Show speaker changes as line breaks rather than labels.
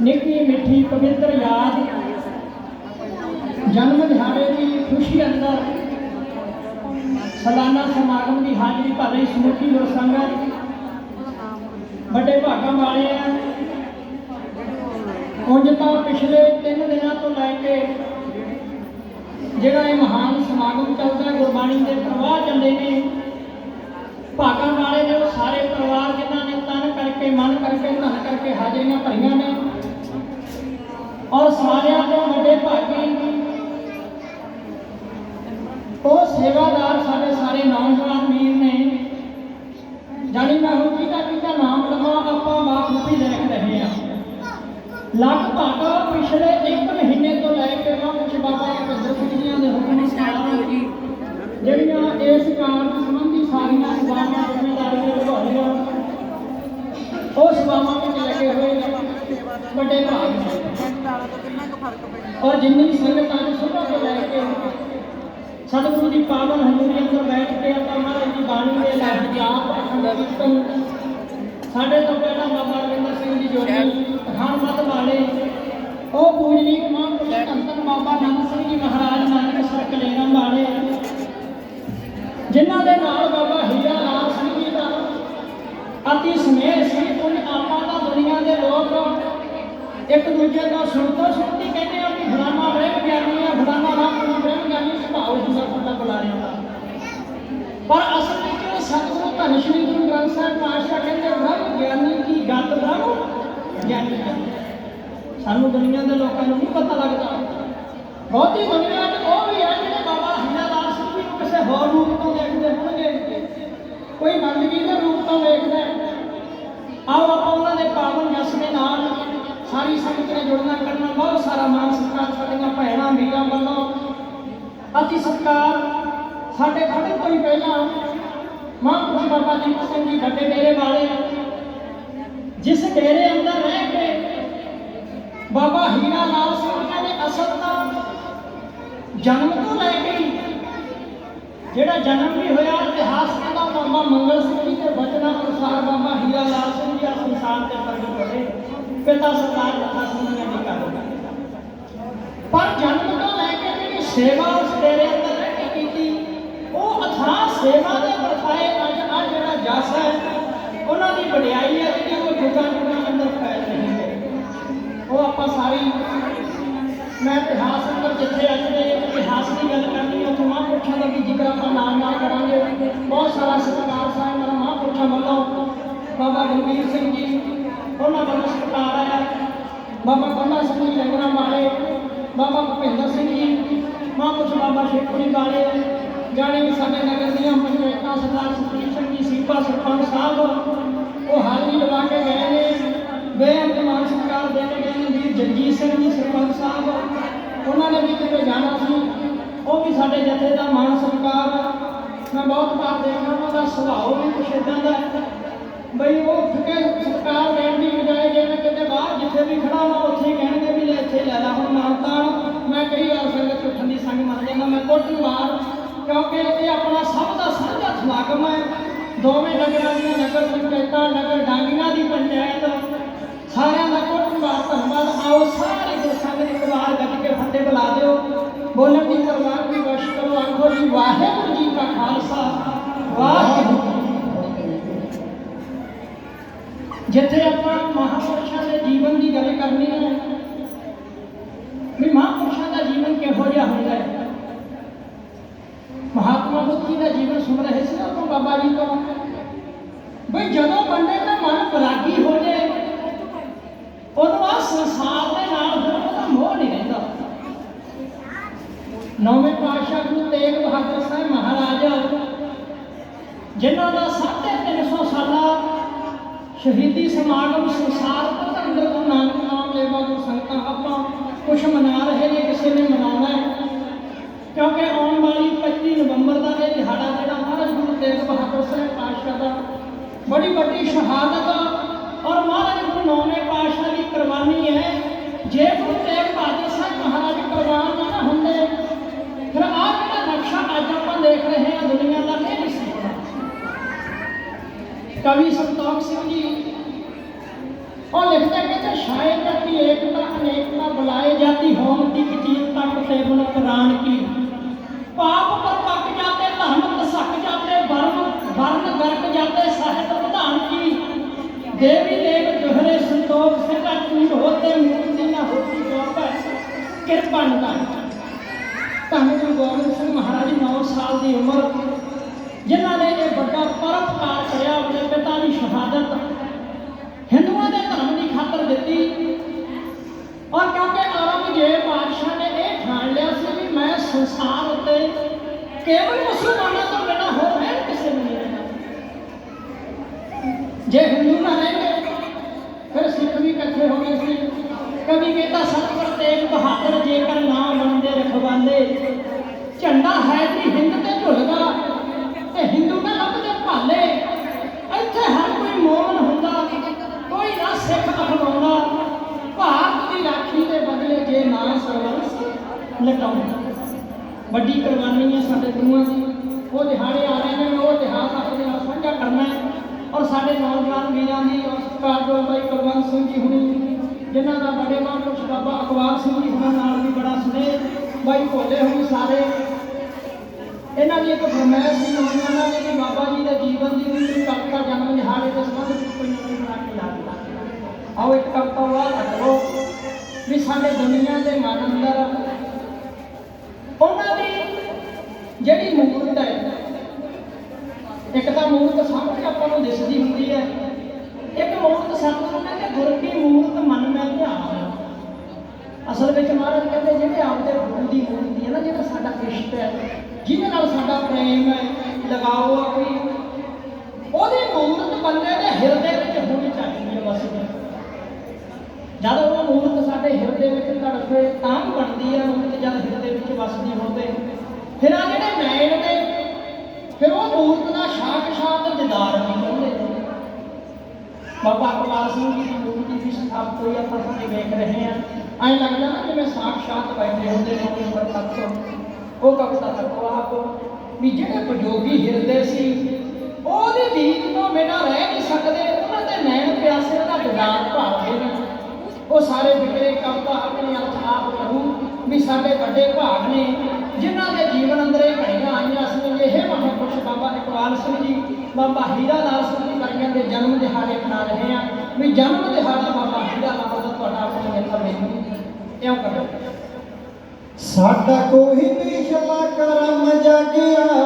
ਨਿੱਕੀ ਮਿੱਠੀ ਪਵਿੱਤਰ ਯਾਦ। ਜਨਮ ਦਿਹਾੜੇ ਦੀ ਖੁਸ਼ੀ ਅੰਦਰ, ਸਾਲਾਨਾ ਸਮਾਗਮ ਦੀ ਹਾਜ਼ਰੀ ਭਰ ਰਹੀ ਸਮੁੱਚੀ ਲੋਕ ਸੰਗਤ, ਵੱਡੇ ਭਾਗਾਂ ਵਾਲੇ ਆ ਉਂਝ ਤਾਂ ਪਿਛਲੇ 3 ਦਿਨਾਂ ਤੋਂ ਲੈ ਕੇ ਜਿਹੜਾ ਇਹ ਮਹਾਨ ਸਮਾਗਮ ਚੱਲਦਾ ਗੁਰਬਾਣੀ ਦੇ ਪ੍ਰਵਾਹ ਚੱਲਦੇ ਨੇ, ਭਾਗਾਂ ਵਾਲੇ ਨੇ ਉਹ ਸਾਰੇ ਪਰਿਵਾਰ ਜਿਨ੍ਹਾਂ ਨੇ ਤਨ ਕਰਕੇ, ਮਨ ਕਰਕੇ, ਧਨ ਕਰਕੇ ਹਾਜ਼ਰੀਆਂ ਭਰੀਆਂ ਨੇ। ਔਰ ਸਾਰਿਆਂ ਤੋਂ ਵੱਡੇ ਭਾਗੀ। ਉਹ ਸੇਵਾਦਾਰ ਸਾਡੇ ਸਾਰੇ ਨੌਜਵਾਨ ਵੀਰ ਨੇ। ਜਾਣੀ ਮੈਂ ਹੁਣ ਕਿਹਦਾ ਕਿਹਦਾ ਨਾਮ ਲਵਾਂ, ਆਪਾਂ ਬਾਖੂਬੀ ਦੇਖ ਰਹੇ ਹਾਂ। ਲਗਭਗ ਪਿਛਲੇ 1 ਮਹੀਨੇ ਤੋਂ ਲੈ ਕੇ ਮੈਂ ਕੁਝ ਬਾਬਾ ਭਗਤ ਸਿੰਘ ਜੀਆਂ ਦੇ ਹੁਕਮ ਅਨੁਸਾਰ ਜਿਹੜੀਆਂ ਇਸ ਕਾਰਨ ਸੰਬੰਧੀ ਸਾਰੀਆਂ ਸੇਵਾਵਾਂ ਜ਼ਿੰਮੇਵਾਰੀਆਂ ਨਿਭਾਉਣੀਆਂ ਉਹ ਸੇਵਾਵਾਂ ਵਿੱਚ ਲੱਗੇ ਹੋਏ ਨੇ। ਵੱਡੇ ਔਰ ਜਿੰਨੀ ਸੰਗਤ ਅੱਜ ਸੁਬਹ ਤੋਂ ਲੈ ਕੇ ਸਤਿਗੁਰੂ ਦੀ ਪਾਵਨ ਹਜ਼ੂਰੀ ਅੰਦਰ ਬੈਠ ਕੇ ਆਪਾਂ ਮਹਾਰਾਜ ਦੀ ਬਾਣੀ ਦੇ ਲਫ਼ਜ਼ ਜਾਪ ਕੀਰਤਨ ਸਾਡੇ ਤੋਂ ਪਹਿਲਾਂ ਬਾਬਾ ਰਵਿੰਦਰ ਸਿੰਘ ਜੀ ਜੋਗੀ ਪਠਾਨ ਮੱਤ ਵਾਲੇ ਉਹ ਪੂਜਨੀਕ ਮਹਾਂਪੁਰਸ਼ ਧੰਨ ਬਾਬਾ ਨੰਦ ਸਿੰਘ ਜੀ ਮਹਾਰਾਜ ਨਾਨਕ ਸਰ ਕਲੇਰਮ ਵਾਲੇ ਜਿਨ੍ਹਾਂ ਦੇ ਨਾਲ ਬਾਬਾ ਹੀਰਾ ਲਾਲ ਸਿੰਘ ਜੀ ਦਾ ਅਤੀ ਸਮੇਹ ਸੀ ਇੱਕ ਦੂਜੇ ਦਾ ਸੁਣਤੋ ਸੁਣਤੀ ਕਹਿੰਦੇ ਆ ਕਿ ਫਲਾਣਾ ਬ੍ਰਹਮ ਗਿਆਨੀ ਆ ਫਲਾਣਾ ਰਾਮ ਬ੍ਰਹਮ ਗਿਆਨੀ ਸੁਭਾਅ ਹੁੰਦਾ ਸਾਡਾ ਬੁਲਾਰਿਆਂ ਦਾ ਪਰ ਅਸਲ ਵਿੱਚ ਉਹ ਸਤਿਗੁਰੂ ਧੰਨ ਸ਼੍ਰੀ ਗੁਰੂ ਗ੍ਰੰਥ ਸਾਹਿਬ ਪਾਤਸ਼ਾਹ ਕਹਿੰਦੇ, ਬ੍ਰਹਮ ਗਿਆਨੀ ਕੀ ਗੱਲ ਬ੍ਰਹਮ ਗਿਆਨੀ ਸਾਨੂੰ ਦੁਨੀਆ ਦੇ ਲੋਕਾਂ ਨੂੰ ਨਹੀਂ ਪਤਾ ਲੱਗਦਾ। ਬਹੁਤੀ ਦੁਨੀਆ 'ਚ ਉਹ ਵੀ ਹੈ ਜਿਹੜੇ ਬਾਬਾ ਹੀਰਾ ਲਾਲ ਜੀ ਨੂੰ ਕਿਸੇ ਹੋਰ ਰੂਪ ਤੋਂ ਦੇਖਦੇ ਹੋਣਗੇ। ਕੋਈ ਬੰਦਗੀ ਦੇ ਰੂਪ ਤੋਂ ਵੇਖਦਾ ਹੈ। ਆਓ ਆਪਾਂ ਉਹਨਾਂ ਦੇ ਪਾਵਨ ਜਸ ਦੇ ਨਾਲ ਸਾਰੀ ਸੰਗਤ ਨੇ ਜੁੜਨਾ ਕਰਨਾ ਬਹੁਤ ਸਾਰਾ ਮਾਨ ਸਤਿਕਾਰ ਸਾਡੀਆਂ ਭੈਣਾਂ ਵੀਰਾਂ ਵੱਲੋਂ। ਅਤੀ ਸਤਿਕਾਰ ਸਾਡੇ ਖੜੇ ਤੋਂ ਹੀ ਪਹਿਲਾਂ। ਮਹਾਂਪੁਰਸ਼ ਬਾਬਾ ਜੀ ਸਿੰਘ ਜੀ ਵੱਡੇ ਡੇਰੇ ਵਾਲੇ। ਜਿਸ ਡੇਰੇ ਅੰਦਰ ਰਹਿ ਕੇ ਬਾਬਾ ਹੀਰਾ ਲਾਲ ਸਿੰਘ ਜੀ ਨੇ ਅਸਲ ਤਾਂ ਜਨਮ ਤੋਂ ਲੈ ਕੇ ਜਿਹੜਾ ਜਨਮ ਵੀ ਹੋਇਆ, ਇਤਿਹਾਸ ਕਹਿੰਦਾ ਬਾਬਾ ਮੰਗਲ ਸਿੰਘ ਜੀ ਦੇ ਬਚਨਾਂ ਅਨੁਸਾਰ ਬਾਬਾ ਹੀਰਾ ਲਾਲ ਸਿੰਘ ਜੀ ਆ ਸੰਸਾਰ ਤੇ ਪਿਤਾ ਸਰਦਾਰ ਕਥਾ ਸੁਣੀਆਂ ਦੀ ਕਰ ਪਰ ਜਨਮ ਤੋਂ ਲੈ ਕੇ ਜਿਹੜੀ ਸੇਵਾ ਉਸ ਡੇਰੇ ਅੰਦਰ ਰਹਿ ਕੇ ਕੀਤੀ, ਉਹ ਅਥਾਹ ਸੇਵਾ ਦੇ ਵਰਤਾਏ ਅੱਜ ਆ ਜਿਹੜਾ ਜਸ ਹੈ, ਉਹਨਾਂ ਦੀ ਵਡਿਆਈ ਹੈ ਜਿਹੜੀ ਉਹ ਜੁਗਾਂ ਜੁਗਾਂ ਅੰਦਰ ਫੈਲ ਰਹੀ ਹੈ ਉਹ ਆਪਾਂ ਸਾਰੀ ਮੈਂ ਇਤਿਹਾਸ ਅੰਦਰ ਜਿੱਥੇ ਅੱਜ ਦੇ ਇਤਿਹਾਸ ਦੀ ਗੱਲ ਕਰਨੀ ਹੈ ਉੱਥੇ ਮਹਾਂਪੁਰਸ਼ਾਂ ਦਾ ਵੀ ਜ਼ਿਕਰ ਆਪਾਂ ਨਾਲ ਨਾਲ ਕਰਾਂਗੇ। ਬਹੁਤ ਸਾਰਾ ਸਤਿਕਾਰ ਸਾਹਿਬ ਨਾਲ ਮਹਾਂਪੁਰਸ਼ਾਂ ਵੱਲੋਂ। ਬਾਬਾ ਗੁਰਬੀਰ ਸਿੰਘ ਜੀ ਉਹਨਾਂ ਦਾ ਸਤਿਕਾਰ ਹੈ ਬਾਬਾ ਬੰਦਾ ਸਿੰਘ ਜੀ ਲੰਗਰਾਂ ਵਾਲੇ, ਬਾਬਾ ਭੁਪਿੰਦਰ ਸਿੰਘ ਜੀ ਮਹਾਂਪੁਰਸ਼ ਬਾਬਾ ਸ਼ੇਖਪੁਰੀ ਵਾਲੇ, ਜਾਣੇ ਕਿ ਸਾਡੇ ਨਗਰ ਦੀਆਂ ਪੰਚਾਇਤਾਂ ਸਰਦਾਰ ਸੁਖਦੀਪ ਸਿੰਘ ਜੀ, ਸੀਪਾ ਸਰਪੰਚ ਸਾਹਿਬ, ਉਹ ਹਾਜ਼ਰੀ ਲਗਾ ਕੇ ਗਏ ਨੇ। ਬੇਅੰਤ ਮਾਨ ਸਤਿਕਾਰ ਦੇ ਕੇ ਗਏ ਨੇ, ਵੀਰ ਜਗਜੀਤ ਸਿੰਘ ਜੀ, ਸਰਪੰਚ ਸਾਹਿਬ। ਉਹਨਾਂ ਨੇ ਵੀ ਕਿਤੇ ਜਾਣਾ ਸੀ। ਉਹ ਵੀ ਸਾਡੇ ਜਥੇ ਦਾ ਮਾਨ ਸਤਿਕਾਰ ਮੈਂ ਬਹੁਤ ਵਾਰ ਦੇਖਿਆ ਉਹਨਾਂ ਦਾ ਸੁਭਾਅ ਵੀ ਕੁਛ ਏਦਾਂ ਦਾ ਕਈ ਵਾਰ ਸੰਗਤ ਉੱਠਣ ਦੀ ਸੰਗ ਮੰਨ ਜਾਂਦਾ ਮੈਂ ਕੁੱਟ ਮਾਰ ਕਿਉਂਕਿ ਇਹ ਆਪਣਾ ਸਭ ਦਾ ਸਾਂਝਾ ਸਮਾਗਮ ਹੈ। ਦੋਵੇਂ ਨਗਰਾਂ ਦੀਆਂ ਨਗਰ ਪੰਚਾਇਤਾਂ, ਨਗਰ ਡਾਂਗੀਆਂ ਦੀ ਪੰਚਾਇਤ, ਸਾਰਿਆਂ ਦਾ ਕੋਟ ਮਾਰ ਧੰਨਵਾਦ। ਆਓ ਸਾਰੇ ਦੋਸਤਾਂ ਦੇ ਇੱਕ ਵਾਰ ਗੱਜ ਕੇ ਫਤਿਹ ਬੁਲਾ ਦਿਓ। ਬੋਲਣ ਦੀ ਪ੍ਰਵਾਨ ਵੀ ਬਖਸ਼ ਕਰੋ। ਆਖੋ ਜੀ, ਵਾਹਿਗੁਰੂ ਜੀ ਕਾ ਖਾਲਸਾ। ਵਾਹਿਗੁਰੂ। ਜੀ ਜਿੱਥੇ ਆਪਾਂ ਮਹਾਪੁਰਸ਼ਾਂ ਦੇ ਜੀਵਨ ਦੀ ਗੱਲ ਕਰਨੀ ਹੈ ਵੀ ਮਹਾਪੁਰਸ਼ਾਂ ਦਾ ਜੀਵਨ ਕਿਹੋ ਜਿਹਾ ਹੁੰਦਾ ਹੈ ਮਹਾਤਮਾ ਬੁੱਧ ਜੀ ਦਾ ਜੀਵਨ ਸੁਣ ਰਹੇ ਸੀ ਨਾ ਆਪਾਂ ਬਾਬਾ ਜੀ ਤੋਂ ਬਈ ਜਦੋਂ ਬੰਦੇ ਦਾ ਮਨ ਬਰਾਗੀ ਹੋ ਜਾਏ ਉਦੋਂ ਆ ਸੰਸਾਰ ਦੇ ਨਾਲ ਫਿਰ ਉਹਦਾ ਮੋਹ ਨਹੀਂ ਰਹਿੰਦਾ ਨੌਵੇਂ ਪਾਤਸ਼ਾਹ ਗੁਰੂ ਤੇਗ ਬਹਾਦਰ ਸਾਹਿਬ ਮਹਾਰਾਜ ਜਿਨ੍ਹਾਂ ਦਾ 350 ਸਾਲਾ ਸ਼ਹੀਦੀ ਸਮਾਗਮ ਸੰਸਾਰ ਪੱਧਰ ਅੰਦਰ ਗੁਰੂ ਨਾਨਕ ਨਾਮ ਲੈਵਾ ਗੁਰੂ ਸੰਗਤਾਂ ਆਪਾਂ ਕੁਝ ਮਨਾ ਰਹੇ ਨੇ, ਕਿਸੇ ਨੇ ਮਨਾਉਣਾ ਹੈ। ਕਿਉਂਕਿ ਆਉਣ ਵਾਲੀ 25 ਨਵੰਬਰ ਦਾ ਇਹ ਦਿਹਾੜਾ ਜਿਹੜਾ ਮਹਾਰਾਜ ਗੁਰੂ ਤੇਗ ਬਹਾਦਰ ਸਾਹਿਬ ਪਾਤਸ਼ਾਹ ਦਾ ਬੜੀ ਵੱਡੀ ਸ਼ਹਾਦਤ ਔਰ ਮਹਾਰਾਜ ਗੁਰੂ ਨੌਵੇਂ ਪਾਤਸ਼ਾਹ ਦੀ ਕੁਰਬਾਨੀ ਹੈ। ਜੇ ਗੁਰੂ ਤੇਗ ਬਹਾਦਰ ਸਾਹਿਬ ਮਹਾਰਾਜ ਕੁਰਬਾਨ ਨਾ ਹੁੰਦੇ, ਫਿਰ ਆਹ ਜਿਹੜਾ ਨਕਸ਼ਾ ਅੱਜ ਆਪਾਂ ਦੇਖ ਰਹੇ ਹਾਂ ਦੁਨੀਆ ਦਾ ਇਹ ਨਹੀਂ ਸੀ ਹੋਣਾ। ਕਵੀ ਸੰਤੋਖ ਸਿੰਘ ਜੀ और लिखते कहते शायद की एकता अनेकता बुलाए जाती होम दिख चीज तक ते गुण कुरान की पाप पर पक जाते धर्म कसक जाते वर्ण वर्ण गर्क जाते साहित्य प्रधान की देवी देव जोहरे संतोष से का चूर होते मूर्ति न होती वापस कृपा निदान ਧੰਨ ਗੁਰੂ ਗੋਬਿੰਦ ਸਿੰਘ ਮਹਾਰਾਜ 9 ਸਾਲ ਦੀ ਉਮਰ ਜਿਨ੍ਹਾਂ ਨੇ ਇਹ ਵੱਡਾ ਪਰਉਪਕਾਰ ਕੇਵਲ ਮੁਸਲਮਾਨਾਂ ਤੋਂ ਬਿਨਾਂ ਹੋਰ ਹੈ ਕਿਸੇ ਨੂੰ ਨਹੀਂ ਰਹਿਣਾ। ਜੇ ਹਿੰਦੂ ਨਾ ਰਹਿੰਦੇ, ਫਿਰ ਸਿੱਖ ਵੀ ਇਕੱਠੇ ਹੋ ਗਏ ਸੀ। ਕਵੀ ਕਹਿੰਦਾ ਸਤਿਗੁਰ ਤੇਗ ਬਹਾਦਰ, ਜੇਕਰ ਨਾ ਬਣਦੇ ਰਖਵਾਲੇ ਝੰਡਾ ਹੈ ਜੀ ਹਿੰਦ ਤੇ ਝੁਲਦਾ, ਤੇ ਹਿੰਦੂ ਨਾ ਲੱਭਦੇ ਭਾਲੇ। ਇੱਥੇ ਹਰ ਕੋਈ ਮੋਮਨ ਹੁੰਦਾ, ਕੋਈ ਨਾ ਸਿੱਖ ਅਖਵਾਉਂਦਾ। ਭਾਰਤ ਦੀ ਰਾਖੀ ਦੇ ਬਦਲੇ ਜੇ ਨਾ ਸਰਵੰਸ ਲਟਾਉਂਦਾ। ਵੱਡੀ ਕੁਰਬਾਨੀ ਹੈ ਸਾਡੇ ਗੁਰੂਆਂ ਦੀ। ਉਹ ਦਿਹਾੜੇ ਆ ਰਹੇ ਨੇ, ਉਹ ਇਤਿਹਾਸ ਆਪਣੇ ਨਾਲ ਸਾਂਝਾ ਕਰਨਾ ਹੈ। ਔਰ ਸਾਡੇ ਨੌਜਵਾਨ ਵੀਰਾਂ ਦੀ ਔਰ ਸਤਿਕਾਰਯੋਗ ਬਾਈ ਕੁਲਵੰਤ ਸਿੰਘ ਜੀ ਹੁਣੀ। ਜਿਨ੍ਹਾਂ ਦਾ ਬੜੇ ਮਹਾਂਪੁਰਸ਼ ਬਾਬਾ ਅਕਵਾਲ ਸਿੰਘ ਜੀ ਹੁਣਾਂ ਨਾਲ ਵੀ ਬੜਾ ਸਨੇਹ ਬਾਈ ਭੋਲੇ ਹੁਣੀ ਸਾਰੇ। ਇਹਨਾਂ ਦੀ ਇੱਕ ਫਰਮਾਇਸ਼ ਸੀ, ਨੌਜਵਾਨਾਂ ਦੀ ਕਿ ਬਾਬਾ ਜੀ ਦੇ ਜੀਵਨ ਦੀ ਵੀ ਕਵਿਤਾ ਜਨਮ ਦਿਹਾੜੇ ਦੇ ਸੰਬੰਧ ਵਿੱਚ ਕੋਈ ਨਵੀਂ ਬਣਾ ਕੇ ਲਾ ਦਿੱਤਾ ਆਓ ਇੱਕ ਕਵਿਤਾ ਉਹ ਰੱਖੋ ਵੀ ਸਾਡੇ ਦੁਨੀਆ ਦੇ ਮਨ ਅੰਦਰ ਇੱਕ ਤਾਂ ਮੂਰਤ ਸਾਹਮਣੇ ਆਪਾਂ ਨੂੰ ਦਿਸਦੀ ਹੁੰਦੀ ਹੈ। ਇੱਕ ਮੂਰਤ ਸਾਨੂੰ ਕਹਿੰਦੇ ਗੁਰ ਕੀ ਮੂਰਤ ਮਨ ਮੈਂ ਧਿਆਨ। ਅਸਲ ਵਿੱਚ ਮਹਾਰਾਜ ਕਹਿੰਦੇ ਜਿਹੜੇ ਆਪਦੇ ਗੁਰੂ ਦੀ ਮੂਰਤੀ ਹੈ ਨਾ, ਜਿਹੜਾ ਸਾਡਾ ਇਸ਼ਟ ਹੈ, ਜਿਹਦੇ ਨਾਲ ਸਾਡਾ ਪ੍ਰੇਮ ਹੈ, ਲਗਾਓ ਆ ਕੋਈ, ਉਹਦੀ ਮੂਰਤ ਬੰਦੇ ਦੇ ਹਿਰਦੇ ਵਿੱਚ ਹੋਣੀ ਚਾਹੀਦੀ ਹੈ ਬਸ। ਜਦ ਉਹ ਮੂਰਤ ਸਾਡੇ ਹਿਰਦੇ ਵਿੱਚ ਤੜਫੇ, ਤਾਂ ਬਣਦੀ ਹੈ ਮੂਰਤ, ਜਦ ਹਿਰਦੇ ਵਿੱਚ ਵਸਦੀ ਹੋਵੇ। ਫਿਰ ਆ ਜਿਹੜੇ ਮੈਨ ਦੇ ਫਿਰ ਉਹ ਮੂਰਤ ਦਾ ਸਾਖਸ਼ਾਤ ਦਿਦਾਰ ਵੀ ਕਹਿੰਦੇ। ਨੇ ਬਾਬਾ ਅਕਬਾਲ ਸਿੰਘ ਜੀ ਦੀ ਮੂਰਤੀ ਵੀ ਆਪ ਕੋਈ ਆਪਾਂ ਸਾਡੇ ਵੇਖ ਰਹੇ ਹਾਂ। ਐਂ ਲੱਗਦਾ ਨਾ ਜਿਵੇਂ ਸਾਖਸ਼ਾਤ ਬੈਠੇ ਹੁੰਦੇ ਨੇ ਉਸ ਪਰ ਤੱਕ। ਉਹ ਕਵਿਤਾ ਤੱਕੋ ਆਪ ਵੀ ਜਿਹੜੇ ਬਜੋਗੀ ਹਿਰਦੇ ਸੀ, ਉਹਦੀ ਦੀਦ ਤੋਂ ਬਿਨਾਂ ਰਹਿ ਨਹੀਂ ਸਕਦੇ, ਉਹਨਾਂ ਦੇ ਨੈਣ ਪਿਆਸੇ ਦਾ ਦਿਦਾਰ ਭਾਲਦੇ ਨੇ। ਉਹ ਸਾਰੇ ਵਿਕਰੇ ਕਵਿਤਾ ਆਪਣੇ ਅਰਥ ਆਪ ਕਰੂ, ਵੀ ਸਾਡੇ ਵੱਡੇ ਭਾਗ ਨੇ। ਜਿਨ੍ਹਾਂ ਦੇ ਜੀਵਨ ਅੰਦਰ ਇਹ ਘੜੀਆਂ ਆਈਆਂ ਸੀ ਇਹ ਮਹਾਂਪੁਰਸ਼ ਬਾਬਾ ਇਕਬਾਲ ਸਿੰਘ ਜੀ, ਬਾਬਾ ਹੀਰਾ ਲਾਲ ਸਿੰਘ ਜੀ ਵਰਗਿਆਂ ਦੇ ਜਨਮ ਦਿਹਾੜੇ ਮਨਾ ਰਹੇ ਆ ਵੀ ਜਨਮ ਦਿਹਾੜਾ ਬਾਬਾ ਹੀਰਾ ਲਾਲ ਦਾ ਤੁਹਾਡਾ ਆਪਣੇ ਮਿੱਤਰ ਮੈਨੂੰ ਇਉਂ ਕਰੋ।
ਸਾਡਾ ਕੋਈ ਪਿਛਲਾ ਕਰਮ ਜਾਗਿਆ।